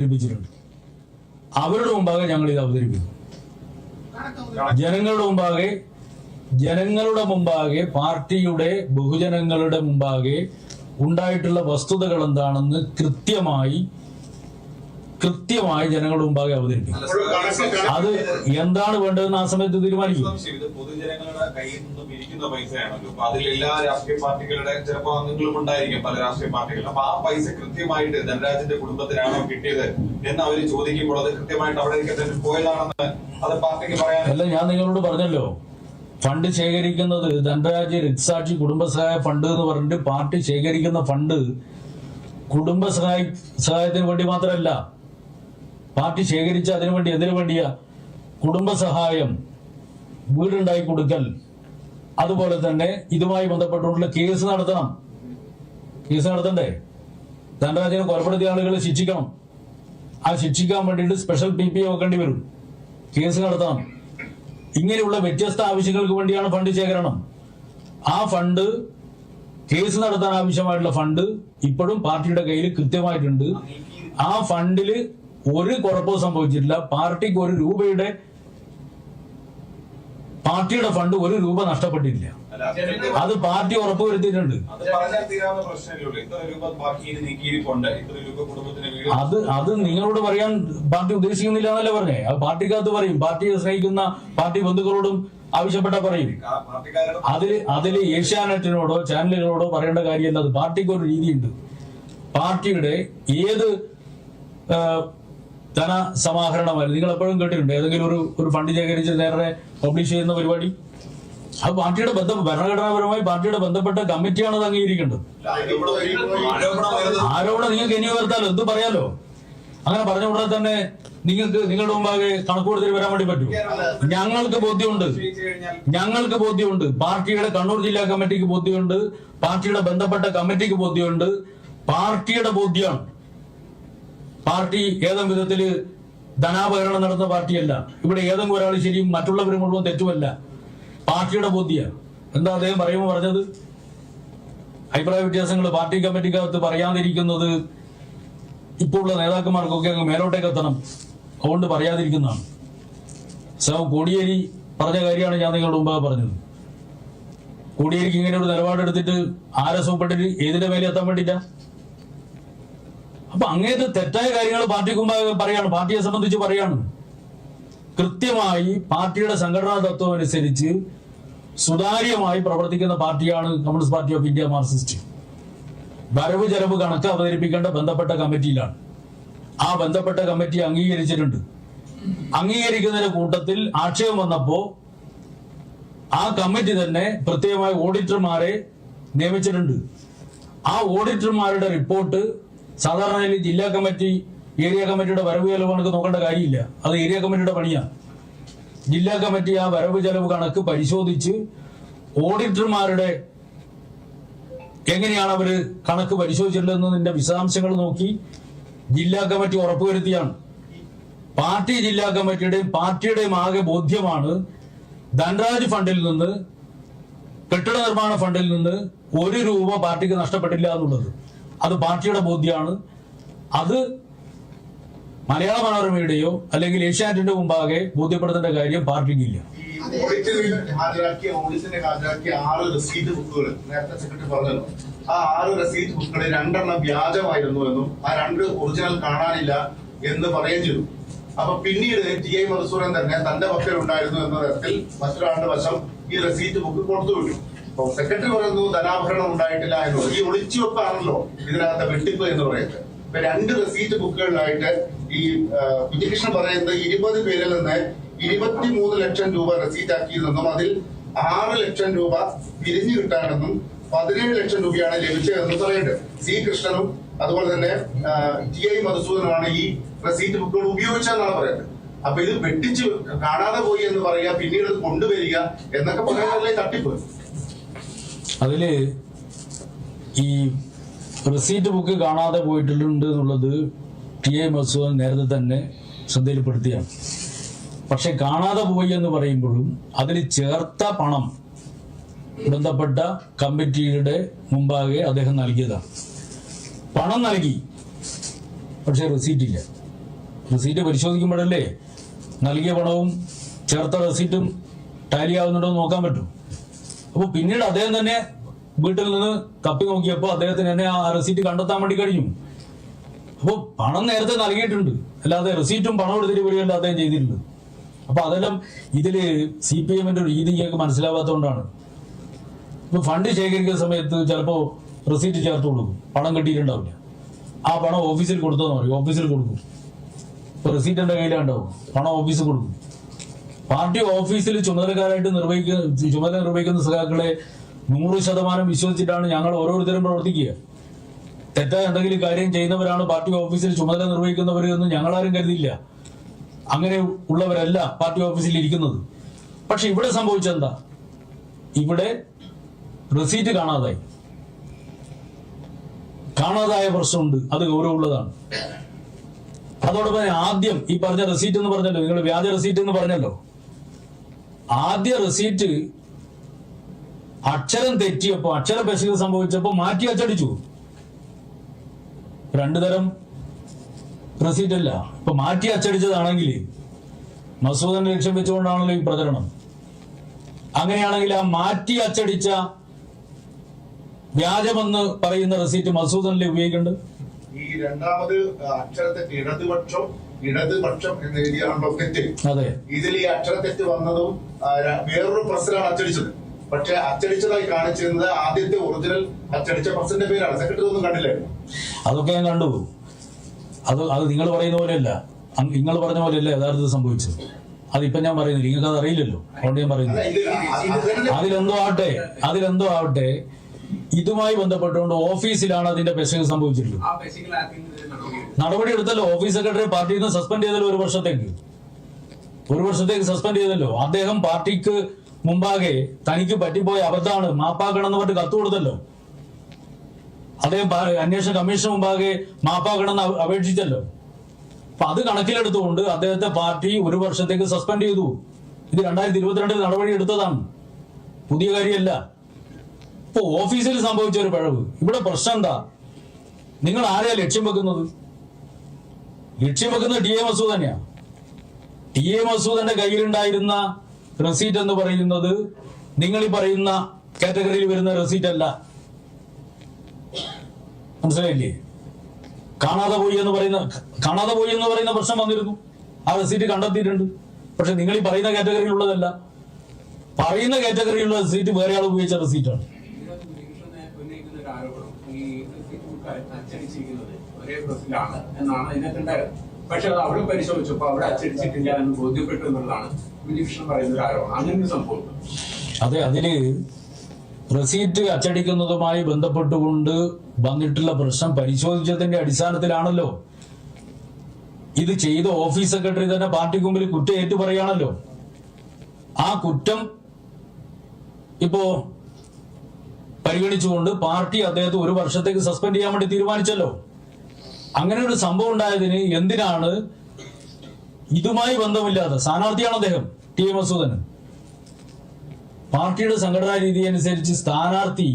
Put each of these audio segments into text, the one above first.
അവതരിപ്പിച്ചിട്ടുണ്ട് അവരുടെ മുമ്പാകെ ഞങ്ങൾ ഇത് അവതരിപ്പിക്കും. ജനങ്ങളുടെ മുമ്പാകെ ജനങ്ങളുടെ മുമ്പാകെ പാർട്ടിയുടെ ബഹുജനങ്ങളുടെ മുമ്പാകെ ഉണ്ടായിട്ടുള്ള വസ്തുതകൾ എന്താണെന്ന് കൃത്യമായി കൃത്യമായി ജനങ്ങളുടെ മുമ്പാകെ അവതരിപ്പിക്കും. അത് എന്താണ് വേണ്ടതെന്ന് ആ സമയത്ത് തീരുമാനിക്കും. പൊതുജനങ്ങളുടെ കയ്യിൽ നിന്നും ഇരിക്കുന്ന പൈസയാണല്ലോ. അപ്പൊ അതിൽ എല്ലാ രാഷ്ട്രീയ പാർട്ടികളുടെ ചിലപ്പോ അംഗങ്ങളും ഉണ്ടായിരിക്കും പല രാഷ്ട്രീയ പാർട്ടികൾ അപ്പൊ ആ പൈസ കൃത്യമായിട്ട് ധനരാജിന്റെ കുടുംബത്തിനാണോ കിട്ടിയത് എന്ന് അവർ ചോദിക്കുമ്പോൾ അത് കൃത്യമായിട്ട് അവിടേക്ക് തന്നെ പോയതാണെന്ന് അത് പാർട്ടിക്ക് പറയാൻ അല്ല ഞാൻ നിങ്ങളോട് പറഞ്ഞല്ലോ. ഫണ്ട് ശേഖരിക്കുന്നത് ധനരാജ് രക്സാക്ഷി കുടുംബസഹായ ഫണ്ട് എന്ന് പറഞ്ഞിട്ട് പാർട്ടി ശേഖരിക്കുന്ന ഫണ്ട് കുടുംബസഹായ സഹായത്തിന് വേണ്ടി മാത്രമല്ല പാർട്ടി ശേഖരിച്ച അതിനു വേണ്ടി എന്തിനു വേണ്ടിയ? കുടുംബസഹായം വീടുണ്ടാക്കി കൊടുക്കൽ. അതുപോലെ തന്നെ ഇതുമായി ബന്ധപ്പെട്ടുള്ള കേസ് നടത്തണം. കേസ് നടത്തണ്ടേ? ധനരാജനെ കൊലപ്പെടുത്തിയ ആളുകളെ ശിക്ഷിക്കണം. ആ ശിക്ഷിക്കാൻ വേണ്ടിയിട്ട് സ്പെഷ്യൽ പി പി വെക്കേണ്ടി വരും. കേസ് നടത്തണം. ഇങ്ങനെയുള്ള വ്യത്യസ്ത ആവശ്യങ്ങൾക്ക് വേണ്ടിയാണ് ഫണ്ട് ശേഖരണം. ആ ഫണ്ട് കേസ് നടത്താൻ ആവശ്യമായിട്ടുള്ള ഫണ്ട് ഇപ്പോഴും പാർട്ടിയുടെ കയ്യിൽ കൃത്യമായിട്ടുണ്ട്. ആ ഫണ്ടിൽ ഒരു കുഴപ്പവും സംഭവിച്ചിട്ടില്ല. പാർട്ടിക്ക് ഒരു രൂപയുടെ പാർട്ടിയുടെ ഫണ്ട് ഒരു രൂപ നഷ്ടപ്പെട്ടിട്ടില്ല. അത് പാർട്ടി കുടുംബത്തിന് വീട്. അത് അത് നിങ്ങളോട് പറയാൻ പാർട്ടി ഉദ്ദേശിക്കുന്നില്ല എന്നല്ലേ പറഞ്ഞേ? അത് പാർട്ടിക്കകത്ത് പറയും. പാർട്ടിയെ സ്നേഹിക്കുന്ന പാർട്ടി ബന്ധുക്കളോടും ആവശ്യപ്പെട്ട പറയും. അതിൽ അതിൽ ഏഷ്യാനെറ്റിനോടോ ചാനലുകളോടോ പറയേണ്ട കാര്യമല്ല അത് പാർട്ടിക്ക് ഒരു രീതിയുണ്ട്. പാർട്ടിയുടെ ഏത് ആ, ധന സമാഹരണമായിരുന്നു നിങ്ങൾ എപ്പോഴും കേട്ടിട്ടുണ്ട്. ഏതെങ്കിലും ഒരു ഒരു ഫണ്ട് ശേഖരിച്ച് നേരെ പബ്ലിഷ് ചെയ്യുന്ന പരിപാടി. അത് പാർട്ടിയുടെ ബന്ധം ഭരണഘടനാപരമായി പാർട്ടിയുടെ ബന്ധപ്പെട്ട കമ്മിറ്റിയാണ് അത് അംഗീകരിക്കേണ്ടത്. ആരോപണം നിങ്ങൾക്ക് ഇനി ഉയർത്താലോ? എന്ത് പറയാലോ? അങ്ങനെ പറഞ്ഞ ഉടനെ തന്നെ നിങ്ങൾക്ക് നിങ്ങളുടെ മുമ്പാകെ കണക്കുകൂടുതൽ വരാൻ വേണ്ടി പറ്റൂ ഞങ്ങൾക്ക് ബോധ്യമുണ്ട്. ഞങ്ങൾക്ക് ബോധ്യമുണ്ട്. പാർട്ടിയുടെ കണ്ണൂർ ജില്ലാ കമ്മിറ്റിക്ക് ബോധ്യമുണ്ട്. പാർട്ടിയുടെ ബന്ധപ്പെട്ട കമ്മിറ്റിക്ക് ബോധ്യമുണ്ട്. പാർട്ടിയുടെ ബോധ്യമാണ്. പാർട്ടി ഏതെങ്കിലും വിധത്തിൽ ധനാപകരണം നടന്ന പാർട്ടിയല്ല. ഇവിടെ ഏതെങ്കിലും ഒരാൾ ശരിയും മറ്റുള്ളവർ മുഴുവൻ തെറ്റുമല്ല. പാർട്ടിയുടെ ബോധ്യമാണ് എന്താ അദ്ദേഹം പറയുമ്പോൾ പറഞ്ഞത്? അഭിപ്രായ വ്യത്യാസങ്ങൾ പാർട്ടി കമ്മിറ്റിക്കകത്ത് പറയാതിരിക്കുന്നത് ഇപ്പോൾ ഉള്ള നേതാക്കന്മാർക്കൊക്കെ അങ്ങ് മേലോട്ടേക്ക് എത്തണം. അതുകൊണ്ട് പറയാതിരിക്കുന്നതാണ്. സാവ് കോടിയേരി പറഞ്ഞ കാര്യമാണ് ഞാൻ നിങ്ങളുടെ മുമ്പാകെ പറഞ്ഞത്. കോടിയേരിക്ക് ഇങ്ങനെ ഒരു നിലപാടെടുത്തിട്ട് ആരെ സൂപ്പെട്ടിട്ട് ഏതിന്റെ മേലെ എത്താൻ വേണ്ടിയിട്ടാ? അപ്പൊ അങ്ങേത് തെറ്റായ കാര്യങ്ങൾ പാർട്ടിക്ക് പറയാണ്. പാർട്ടിയെ സംബന്ധിച്ച് പറയാണ്. കൃത്യമായി പാർട്ടിയുടെ സംഘടനാ തത്വം അനുസരിച്ച് സുതാര്യമായി പ്രവർത്തിക്കുന്ന പാർട്ടിയാണ് communist party of India Marxist. വരവ് ചെലവ് കണക്ക് അവതരിപ്പിക്കേണ്ട ബന്ധപ്പെട്ട കമ്മിറ്റിയിലാണ്. ആ ബന്ധപ്പെട്ട കമ്മിറ്റി അംഗീകരിച്ചിട്ടുണ്ട്. അംഗീകരിക്കുന്നതിന്റെ കൂട്ടത്തിൽ ആക്ഷേപം വന്നപ്പോ ആ കമ്മിറ്റി തന്നെ പ്രത്യേകമായി ഓഡിറ്റർമാരെ നിയമിച്ചിട്ടുണ്ട്. ആ ഓഡിറ്റർമാരുടെ റിപ്പോർട്ട് സാധാരണ ജില്ലാ കമ്മിറ്റി ഏരിയ കമ്മിറ്റിയുടെ വരവ് ചെലവ് കണക്ക് നോക്കേണ്ട കാര്യമില്ല. അത് ഏരിയ കമ്മിറ്റിയുടെ പണിയാണ് ജില്ലാ കമ്മിറ്റി ആ വരവ് ചെലവ് കണക്ക് പരിശോധിച്ച് ഓഡിറ്റർമാരുടെ എങ്ങനെയാണ് അവർ കണക്ക് പരിശോധിച്ചിട്ടുള്ളതെന്നതിന്റെ വിശദാംശങ്ങൾ നോക്കി ജില്ലാ കമ്മിറ്റി ഉറപ്പുവരുത്തിയാണ്. പാർട്ടി ജില്ലാ കമ്മിറ്റിയുടെയും പാർട്ടിയുടെയും ആകെ ബോധ്യമാണ് ധനരാജ് ഫണ്ടിൽ നിന്ന് കെട്ടിട നിർമ്മാണ ഫണ്ടിൽ നിന്ന് ഒരു രൂപ പാർട്ടിക്ക് നഷ്ടപ്പെട്ടില്ല എന്നുള്ളത്. അത് പാർട്ടിയുടെ ബോധ്യമാണ് അത് മലയാള മനോരമയുടെയോ അല്ലെങ്കിൽ ഏഷ്യാനെറ്റിന്റെ മുമ്പാകെ ബോധ്യപ്പെടുത്തേണ്ട കാര്യം പാർട്ടിക്കില്ല ഈ ഹാജരാക്കിയ ഓഡിറ്റിന് ഹാജരാക്കിയ ആറ് റെസീറ്റ് ബുക്കുകൾ നേരത്തെ സെക്രട്ടറി പറഞ്ഞല്ലോ. ആ ആറ് റെസീറ്റ് ബുക്കുകളിൽ രണ്ടെണ്ണം വ്യാജമായിരുന്നു എന്നും ആ രണ്ട് ഒറിജിനൽ കാണാനില്ല എന്ന് പറയുകയും ചെയ്തു. അപ്പൊ പിന്നീട് ടി ഐ മധുസൂരൻ തന്നെ തന്റെ പക്കൽ ഉണ്ടായിരുന്നു എന്ന തരത്തിൽ മറ്റൊരാളുടെ വശം ഈ റെസീറ്റ് ബുക്ക് കൊടുത്തു വിട്ടു അപ്പൊ സെക്രട്ടറി പറയുന്നു ധനാഭരണം ഉണ്ടായിട്ടില്ല എന്നുള്ളത്. ഈ ഒളിച്ചുവെപ്പാണല്ലോ ഇതിനകത്ത് വെട്ടിപ്പ് എന്ന് പറയുന്നത്. ഇപ്പൊ രണ്ട് റെസീറ്റ് ബുക്കുകളിലായിട്ട് ഈ കുഞ്ഞികൃഷ്ണൻ പറയുന്നത് ഇരുപത് പേരിൽ നിന്ന് ഇരുപത്തിമൂന്ന് ലക്ഷം രൂപ റെസീറ്റ് ആക്കിയതെന്നും അതിൽ ആറ് ലക്ഷം രൂപ പിരിഞ്ഞു കിട്ടാനെന്നും പതിനേഴ് ലക്ഷം രൂപയാണ് ലഭിച്ചതെന്നും പറയുന്നുണ്ട്. സി. കൃഷ്ണനും അതുപോലെ തന്നെ ടി. ഐ. മധുസൂദനുമാണ് ഈ റെസീറ്റ് ബുക്കുകൾ ഉപയോഗിച്ചതെന്നാണ് പറയുന്നത്. അപ്പൊ ഇത് വെട്ടിച്ച് കാണാതെ പോയി എന്ന് പറയുക പിന്നീട് കൊണ്ടുവരിക എന്നൊക്കെ പറയുന്നതല്ലേ തട്ടിപ്പ്. അതിൽ ഈ റെസീറ്റ് ബുക്ക് കാണാതെ പോയിട്ടുണ്ട് എന്നുള്ളത് ടി എ മസൂദ് നേരത്തെ തന്നെ ശ്രദ്ധയിൽപ്പെടുത്തിയാണ്. പക്ഷെ കാണാതെ പോയി എന്ന് പറയുമ്പോഴും അതിൽ ചേർത്ത പണം ബന്ധപ്പെട്ട കമ്മിറ്റിയുടെ മുമ്പാകെ അദ്ദേഹം നൽകിയതാണ്. പണം നൽകി പക്ഷെ റെസീറ്റ് ഇല്ല. റെസീറ്റ് പരിശോധിക്കുമ്പോഴല്ലേ നൽകിയ പണവും ചേർത്ത റെസീറ്റും ടാലി ആവുന്നുണ്ടോ നോക്കാൻ പറ്റും. അപ്പോൾ പിന്നീട് അദ്ദേഹം തന്നെ വീട്ടിൽ നിന്ന് തപ്പി നോക്കിയപ്പോൾ അദ്ദേഹത്തിന് തന്നെ ആ റെസീറ്റ് കണ്ടെത്താൻ വേണ്ടി കഴിഞ്ഞു. അപ്പോൾ പണം നേരത്തെ നൽകിയിട്ടുണ്ട്. അല്ലാതെ റെസീറ്റും പണം എടുത്തിട്ട് വരികയല്ല അദ്ദേഹം ചെയ്തിട്ടുണ്ട് അപ്പൊ അതെല്ലാം ഇതിൽ സി പി എമ്മിന്റെ ഒരു രീതി ഞങ്ങൾക്ക് മനസ്സിലാവാത്തതുകൊണ്ടാണ്. ഇപ്പൊ ഫണ്ട് ശേഖരിക്കുന്ന സമയത്ത് ചിലപ്പോ റെസീറ്റ് ചേർത്ത് കൊടുക്കും പണം കിട്ടിയിട്ടുണ്ടാവില്ല. ആ പണം ഓഫീസിൽ കൊടുത്തെന്ന് പറയും. ഓഫീസിൽ കൊടുക്കും. ഇപ്പൊ റെസീറ്റ് എന്റെ കയ്യിലുണ്ടാവും. പണം ഓഫീസിൽ കൊടുക്കും. പാർട്ടി ഓഫീസിൽ ചുമതലക്കാരായിട്ട് നിർവഹിക്കുന്ന ചുമതല നിർവഹിക്കുന്ന സഖാക്കളെ നൂറ് ശതമാനം വിശ്വസിച്ചിട്ടാണ് ഞങ്ങൾ ഓരോരുത്തരും പ്രവർത്തിക്കുക. തെറ്റായ എന്തെങ്കിലും കാര്യം ചെയ്യുന്നവരാണ് പാർട്ടി ഓഫീസിൽ ചുമതല നിർവഹിക്കുന്നവർ എന്ന് ഞങ്ങളാരും കരുതിയില്ല അങ്ങനെ ഉള്ളവരല്ല പാർട്ടി ഓഫീസിൽ ഇരിക്കുന്നത്. പക്ഷെ ഇവിടെ സംഭവിച്ചെന്താ ഇവിടെ റെസീറ്റ് കാണാതായി. കാണാതായ പ്രശ്നമുണ്ട്. അത് ഗൗരവമുള്ളതാണ്. അതോടൊപ്പം ആദ്യം ഈ പറഞ്ഞ റെസീറ്റ് എന്ന് പറഞ്ഞല്ലോ നിങ്ങൾ വ്യാജ റെസീറ്റ് എന്ന് പറഞ്ഞല്ലോ. ആദ്യ റെസീറ്റ് അക്ഷരം തെറ്റിയപ്പോ അക്ഷര പിശക് സംഭവിച്ചപ്പോ മാറ്റി അച്ചടിച്ചു രണ്ടു തരം റെസീറ്റ് അല്ല. ഇപ്പൊ മാറ്റി അച്ചടിച്ചതാണെങ്കിൽ മസൂദനെ ലക്ഷ്യം വെച്ചുകൊണ്ടാണല്ലോ ഈ പ്രചരണം. അങ്ങനെയാണെങ്കിൽ ആ മാറ്റി അച്ചടിച്ച വ്യാജമെന്ന് പറയുന്ന റെസീറ്റ് മസൂദനിലെ ഉപയോഗിക്കേണ്ടത് ഈ രണ്ടാമത് അക്ഷരത്തെറ്റ് ഇടതുപക്ഷം ഇടതുപക്ഷം എന്ന് എഴുതിയാണല്ലോ തെറ്റ്. അതെ. ഇതിൽ ഈ അക്ഷരത്തെറ്റ് വന്നതും വേറൊരു പ്രസിലാണ് അച്ചടിച്ചത്. പക്ഷെ അച്ചടിച്ചതായി കാണിച്ചിരുന്നത് ആദ്യത്തെ ഒറിജിനൽ അച്ചടിച്ച പ്രസിന്റെ പേരാണ്. സെക്രട്ടറി ഒന്നും കണ്ടില്ലായിരുന്നു അതൊക്കെ ഞാൻ കണ്ടു. അത് അത് നിങ്ങൾ പറയുന്ന പോലെയല്ല. നിങ്ങൾ പറഞ്ഞ പോലെയല്ല യഥാർത്ഥത്തിൽ സംഭവിച്ചത്. അതിപ്പോ ഞാൻ പറയുന്നില്ല. നിങ്ങൾക്ക് അത് അറിയില്ലല്ലോ. അതുകൊണ്ട് ഞാൻ പറയുന്നു അതിലെന്തോ ആവട്ടെ അതിലെന്തോ ആവട്ടെ ഇതുമായി ബന്ധപ്പെട്ടുകൊണ്ട് ഓഫീസിലാണ് അതിന്റെ പെശക് സംഭവിച്ചിട്ടുള്ളത്. നടപടി എടുത്തല്ലോ. ഓഫീസ് സെക്രട്ടറി പാർട്ടിയിൽ നിന്ന് സസ്പെൻഡ് ചെയ്തല്ലോ ഒരു വർഷത്തേക്ക്. ഒരു വർഷത്തേക്ക് സസ്പെൻഡ് ചെയ്തല്ലോ. അദ്ദേഹം പാർട്ടിക്ക് മുമ്പാകെ തനിക്ക് പറ്റിപ്പോയ അബദ്ധമാണ്. മാപ്പാക്കണം എന്ന് പറഞ്ഞിട്ട് കത്ത് കൊടുത്തല്ലോ. അദ്ദേഹം അന്വേഷണ കമ്മീഷൻ മുമ്പാകെ മാപ്പാക്കണം എന്ന് അപ- അപേക്ഷിച്ചല്ലോ. അപ്പൊ അത് കണക്കിലെടുത്തുകൊണ്ട് അദ്ദേഹത്തെ പാർട്ടി ഒരു വർഷത്തേക്ക് സസ്പെൻഡ് ചെയ്തു. ഇത് രണ്ടായിരത്തി ഇരുപത്തിരണ്ടിൽ നടപടി എടുത്തതാണ്. പുതിയ കാര്യമല്ല. ഇപ്പൊ ഓഫീസിൽ സംഭവിച്ച ഒരു പിഴവ്. ഇവിടെ പ്രശ്നം എന്താ? നിങ്ങൾ ആരെയാ ലക്ഷ്യം വെക്കുന്നത്? ലക്ഷ്യം വെക്കുന്നത് ടി എ എസ് തന്നെയാ. ടി എ മസൂദന്റെ കയ്യിലുണ്ടായിരുന്ന റെസീറ്റ് എന്ന് പറയുന്നത് നിങ്ങൾ ഈ പറയുന്ന കാറ്റഗറിയിൽ വരുന്ന റെസീറ്റ് അല്ല. മനസ്സിലായില്ലേ? കാണാതെ പോയി എന്ന് പറയുന്ന കാണാതെ പോയി എന്ന് പറയുന്ന പ്രശ്നം വന്നിരുന്നു. ആ റെസീറ്റ് കണ്ടെത്തിയിട്ടുണ്ട്. പക്ഷെ നിങ്ങൾ ഈ പറയുന്ന കാറ്റഗറിയിലുള്ളതല്ല പറയുന്ന കാറ്റഗറിയിലുള്ള റെസീറ്റ് വേറെ ആൾ ഉപയോഗിച്ച റെസീറ്റാണ് ഇതിനകത്ത് ഒരു ഈ റിസീറ്റ് ബുക്ക് പക്ഷെ അത് അവിടെ പരിശോധിച്ചപ്പോൾ അവിടെ അച്ചടിച്ചിട്ടില്ല എന്ന് ബോധ്യപ്പെട്ടു എന്നുള്ളതാണ് ഉണ്ണികൃഷ്ണൻ പറയുന്ന ഒരു ആരോപണം. അങ്ങനെ സംഭവം അതെ അതിൽ റെസീറ്റ് അച്ചടിക്കുന്നതുമായി ബന്ധപ്പെട്ടുകൊണ്ട് വന്നിട്ടുള്ള പ്രശ്നം പരിശോധിച്ചതിന്റെ അടിസ്ഥാനത്തിലാണല്ലോ. ഇത് ചെയ്ത ഓഫീസ് സെക്രട്ടറി തന്നെ പാർട്ടിക്ക് മുമ്പിൽ കുറ്റം ഏറ്റു പറയുകയാണല്ലോ. ആ കുറ്റം ഇപ്പോ പരിഗണിച്ചുകൊണ്ട് പാർട്ടി അദ്ദേഹത്തെ ഒരു വർഷത്തേക്ക് സസ്പെൻഡ് ചെയ്യാൻ വേണ്ടി തീരുമാനിച്ചല്ലോ. അങ്ങനെ ഒരു സംഭവം ഉണ്ടായതിന് എന്തിനാണ് ഇതുമായി ബന്ധമില്ലാതെ സ്ഥാനാർത്ഥിയാണ് അദ്ദേഹം ടി എം മസൂദൻ പാർട്ടിയുടെ സംഘടനാ രീതി അനുസരിച്ച് സ്ഥാനാർത്ഥി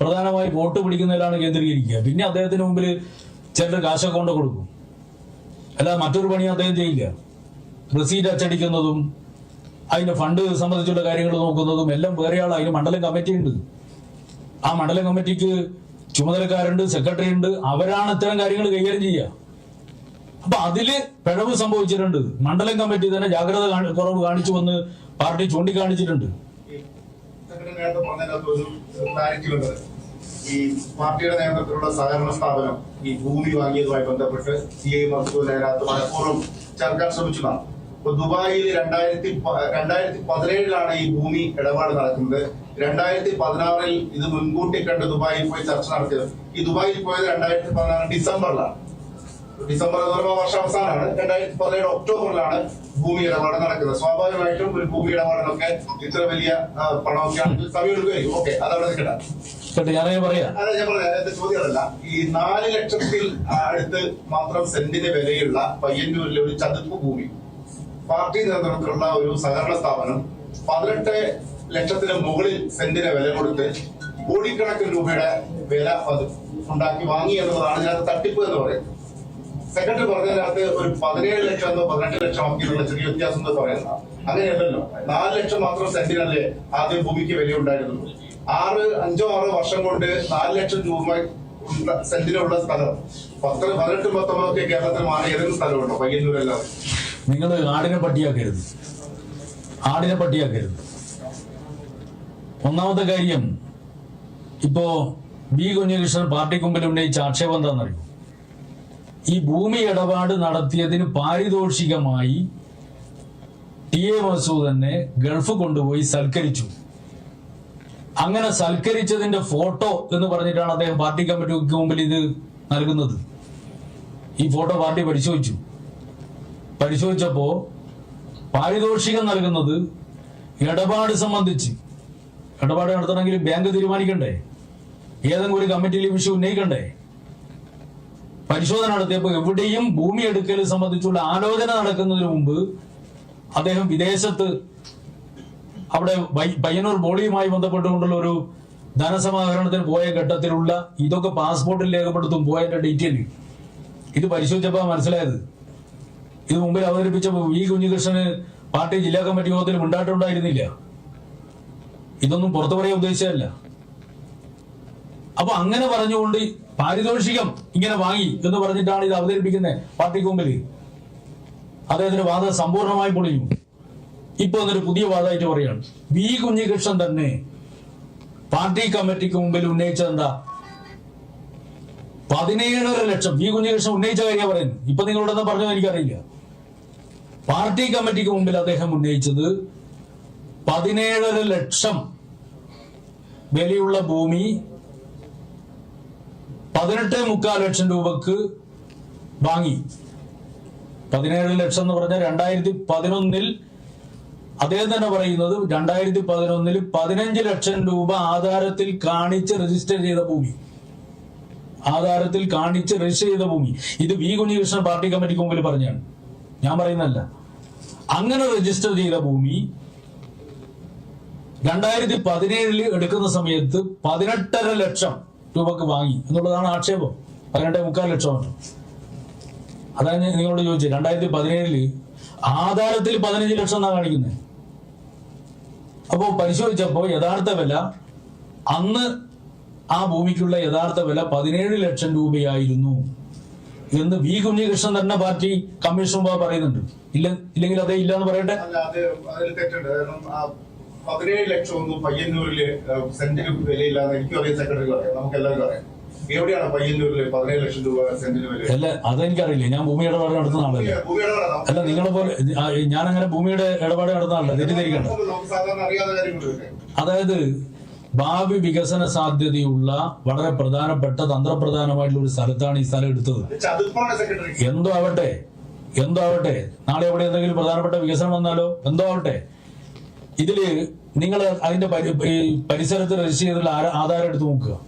പ്രധാനമായി വോട്ട് പിടിക്കുന്നതിലാണ് കേന്ദ്രീകരിക്കുക. പിന്നെ അദ്ദേഹത്തിന് മുമ്പിൽ ചിലർ കാശൊക്കെ അക്കൗണ്ട് കൊടുക്കും. അല്ലാതെ മറ്റൊരു പണി അദ്ദേഹം ചെയ്യില്ല. റെസീറ്റ് അച്ചടിക്കുന്നതും അതിന്റെ ഫണ്ട് സംബന്ധിച്ചുള്ള കാര്യങ്ങൾ നോക്കുന്നതും എല്ലാം വേറെയാളും. അതിന് മണ്ഡലം കമ്മിറ്റി ഉണ്ട്. ആ മണ്ഡലം കമ്മിറ്റിക്ക് ചുമതലക്കാരുണ്ട് സെക്രട്ടറി ഉണ്ട് അവരാണ് ഇത്തരം കാര്യങ്ങൾ കൈകാര്യം ചെയ്യുക. അപ്പൊ അതിൽ പിഴവ് സംഭവിച്ചിട്ടുണ്ട്. മണ്ഡലം കമ്മിറ്റി തന്നെ ജാഗ്രത കുറവ് കാണിച്ചു വന്ന് പാർട്ടി ചൂണ്ടിക്കാണിച്ചിട്ടുണ്ട്. പാർട്ടിയുടെ നേതൃത്വത്തിലുള്ള സഹകരണ സ്ഥാപനം ഈ ഭൂമി വാങ്ങിയതുമായി ബന്ധപ്പെട്ട് ഇപ്പൊ ദുബായിൽ രണ്ടായിരത്തി രണ്ടായിരത്തി പതിനേഴിലാണ് ഈ ഭൂമി ഇടപാട് നടക്കുന്നത്. രണ്ടായിരത്തി പതിനാറിൽ ഇത് മുൻകൂട്ടി കണ്ട് ദുബായിൽ പോയി ചർച്ച നടത്തിയത്. ഈ ദുബായിൽ പോയത് രണ്ടായിരത്തി പതിനാറ് ഡിസംബറിലാണ്. ഡിസംബർ എന്ന് പറയുമ്പോൾ വർഷാവസാനമാണ് രണ്ടായിരത്തി പതിനേഴ് ഒക്ടോബറിലാണ് ഭൂമി ഇടപാട് നടക്കുന്നത്. സ്വാഭാവികമായിട്ടും ഒരു ഭൂമി ഇടപാടിനൊക്കെ ഇത്ര വലിയ പണമൊക്കെ ആണെങ്കിൽ സമയം എടുക്കുമായിരിക്കും ഓക്കെ അതവിടെ നിൽക്കട്ടെ അതെ ഞാൻ പറയാം. എന്റെ ചോദ്യം ഈ നാല് ലക്ഷത്തിൽ അടുത്ത് മാത്രം സെന്റിന് വിലയുള്ള പയ്യന്നൂരിലെ ഒരു ചതുപ്പ് ഭൂമി പാർട്ടി നേതൃത്വത്തിലുള്ള ഒരു സഹകരണ സ്ഥാപനം പതിനെട്ട് ലക്ഷത്തിന് മുകളിൽ സെന്റിന് വില കൊടുത്ത് കോടിക്കണക്കിന് രൂപയുടെ വില ഉണ്ടാക്കി വാങ്ങി എന്നുള്ളതാണ് ഞാൻ തട്ടിപ്പ് എന്ന് പറയുന്നത്. സെക്രട്ടറി പറഞ്ഞതിനകത്ത് ഒരു പതിനേഴ് ലക്ഷം എന്നോ പതിനെട്ട് ലക്ഷം ആക്കിയുള്ള ചെറിയ വ്യത്യാസം എന്ന് പറയുന്നത് അങ്ങനെയല്ലല്ലോ. നാല് ലക്ഷം മാത്രം സെന്റിനല്ലേ ആദ്യം ഭൂമിക്ക് വില ഉണ്ടായിരുന്നു ആറ് അഞ്ചോ ആറോ വർഷം കൊണ്ട് നാല് ലക്ഷം രൂപ സെന്റിനുള്ള സ്ഥലം. പത്ത് പതിനെട്ടും പത്തൊമ്പതും ഒക്കെ കേരളത്തിൽ മാറി ഏതെങ്കിലും സ്ഥലമുണ്ടോ? പയ്യന്നൂരല്ലാതെ നിങ്ങൾ ആടിനെ പട്ടിയാക്കരുത്. ആടിനെ പട്ടിയാക്കരുത്. ഒന്നാമത്തെ കാര്യം ഇപ്പോ ബി കുഞ്ഞികൃഷ്ണൻ പാർട്ടിക്ക് മുമ്പിൽ ഉന്നയിച്ച ആക്ഷേപം എന്താണെന്നറിയോ? ഈ ഭൂമി ഇടപാട് നടത്തിയതിന് പാരിതോഷികമായി ടി എ മസൂദനെ ഗൾഫ് കൊണ്ടുപോയി സൽക്കരിച്ചു. അങ്ങനെ സൽക്കരിച്ചതിന്റെ ഫോട്ടോ എന്ന് പറഞ്ഞിട്ടാണ് അദ്ദേഹം പാർട്ടി കമ്മിറ്റിക്ക് മുമ്പിൽ ഇത് നൽകുന്നത്. ഈ ഫോട്ടോ പാർട്ടി പരിശോധിച്ചു. പരിശോധിച്ചപ്പോ പാരിതോഷികം നൽകുന്നത് ഇടപാട് സംബന്ധിച്ച് ഇടപാട് നടത്തണമെങ്കിൽ ബാങ്ക് തീരുമാനിക്കണ്ടേ? ഏതെങ്കിലും ഒരു കമ്മിറ്റിയിൽ ഈ വിഷയം ഉന്നയിക്കണ്ടേ? പരിശോധന നടത്തിയപ്പോൾ എവിടെയും ഭൂമി എടുക്കൽ സംബന്ധിച്ചുള്ള ആലോചന നടക്കുന്നതിന് മുമ്പ് അദ്ദേഹം വിദേശത്ത് അവിടെ പയ്യന്നൂർ ബോളിയുമായി ബന്ധപ്പെട്ടുകൊണ്ടുള്ള ഒരു ധനസമാഹരണത്തിന് പോയ ഘട്ടത്തിലുള്ള ഇതൊക്കെ പാസ്പോർട്ടിൽ രേഖപ്പെടുത്തും പോയതിന്റെ ഡീറ്റെയിൽ. ഇത് പരിശോധിച്ചപ്പോൾ മനസ്സിലായത്. ഇത് മുമ്പിൽ അവതരിപ്പിച്ചപ്പോൾ വി. കുഞ്ഞികൃഷ്ണന് പാർട്ടി ജില്ലാ കമ്മിറ്റി യോഗത്തിൽ ഉണ്ടായിട്ടുണ്ടായിരുന്നില്ല ഇതൊന്നും പുറത്തു പറയാൻ ഉദ്ദേശിച്ചതല്ല. അപ്പൊ അങ്ങനെ പറഞ്ഞുകൊണ്ട് പാരിതോഷികം ഇങ്ങനെ വാങ്ങി എന്ന് പറഞ്ഞിട്ടാണ് ഇത് അവതരിപ്പിക്കുന്നത് പാർട്ടിക്ക് മുമ്പിൽ. അദ്ദേഹത്തിന്റെ വാദം സമ്പൂർണമായി പൊളിയും ഇപ്പൊ അതൊരു പുതിയ വാദമായിട്ട് പറയാണ് വി കുഞ്ഞികൃഷ്ണൻ തന്നെ പാർട്ടി കമ്മിറ്റിക്ക് മുമ്പിൽ ഉന്നയിച്ചത് എന്താ? പതിനേഴര ലക്ഷം. വി കുഞ്ഞികൃഷ്ണൻ ഉന്നയിച്ച കാര്യം പറയുന്നത്. ഇപ്പൊ നിങ്ങളോടൊന്നും പറഞ്ഞോ എനിക്കറിയില്ല. പാർട്ടി കമ്മിറ്റിക്ക് മുമ്പിൽ അദ്ദേഹം ഉന്നയിച്ചത് പതിനേഴര ലക്ഷം വിലയുള്ള ഭൂമി പതിനെട്ട് മുക്കാൽ ലക്ഷം രൂപക്ക് വാങ്ങി. പതിനേഴ് ലക്ഷം എന്ന് പറഞ്ഞ രണ്ടായിരത്തി പതിനൊന്നിൽ അദ്ദേഹം തന്നെ പറയുന്നത് രണ്ടായിരത്തി പതിനൊന്നിൽ പതിനഞ്ച് ലക്ഷം രൂപ ആധാരത്തിൽ കാണിച്ച് രജിസ്റ്റർ ചെയ്ത ഭൂമി. ആധാരത്തിൽ കാണിച്ച് രജിസ്റ്റർ ചെയ്ത ഭൂമി. ഇത് വി കുഞ്ഞികൃഷ്ണൻ പാർട്ടി കമ്മിറ്റിക്ക് മുമ്പിൽ പറഞ്ഞാണ്. ഞാൻ പറയുന്നല്ല അങ്ങനെ രജിസ്റ്റർ ചെയ്ത ഭൂമി രണ്ടായിരത്തി പതിനേഴിൽ എടുക്കുന്ന സമയത്ത് പതിനെട്ടര ലക്ഷം രൂപക്ക് വാങ്ങി എന്നുള്ളതാണ് ആക്ഷേപം. പതിനെട്ടേ മുക്കാൽ ലക്ഷമാണ് അതാണ് നിങ്ങളോട് ചോദിച്ചത്. രണ്ടായിരത്തി പതിനേഴിൽ ആധാരത്തിൽ പതിനഞ്ച് ലക്ഷം എന്നാണ് കാണിക്കുന്നത് അപ്പോൾ പരിശോധിച്ചപ്പോൾ യഥാർത്ഥ വില അന്ന് ആ ഭൂമിക്കുള്ള യഥാർത്ഥ വില പതിനേഴ് ലക്ഷം രൂപയായിരുന്നു എന്ന് വി കുഞ്ഞികൃഷ്ണൻ തന്നെ പാർട്ടി കമ്മീഷൻ പറയുന്നുണ്ട്. ഇല്ല ഇല്ലെങ്കിൽ അതേ ഇല്ല എന്ന് പറയട്ടെ പതിനേഴ് ലക്ഷം ഒന്നും പയ്യന്നൂരിൽ സെന്റിന് വിലയില്ലാന്ന് എനിക്കും അറിയാം സെക്രട്ടറി അറിയാം നമുക്ക് എല്ലാവർക്കും അറിയാം. എവിടെയാണ് പയ്യന്നൂരിൽ പതിനേഴ് ലക്ഷം രൂപ സെന്റിന് വില? അല്ല അതെനിക്കറിയില്ല. ഞാൻ ഭൂമി ഇടപാട് നടത്തുന്ന ആളല്ല? അല്ല നിങ്ങളെ പോലെ ഞാൻ അങ്ങനെ ഭൂമിയുടെ ഇടപാട് നടത്തുന്ന ആളല്ല തെറ്റിദ്ധരിക്കണ്ട. കാര്യങ്ങളൊക്കെ അതായത് ഭാവി വികസന സാധ്യതയുള്ള വളരെ പ്രധാനപ്പെട്ട തന്ത്രപ്രധാനമായിട്ടുള്ള ഒരു സ്ഥലത്താണ് ഈ സ്ഥലം എടുത്തത്. എന്തോ ആവട്ടെ എന്തോ ആവട്ടെ. നാളെ എവിടെ എന്തെങ്കിലും പ്രധാനപ്പെട്ട വികസനം വന്നാലോ എന്തോ ആവട്ടെ. ഇതിൽ നിങ്ങൾ അതിന്റെ പരിസരത്ത് രജിസ്റ്റർ ചെയ്തിട്ടുള്ള ആധാരം എടുത്ത് നോക്കുക.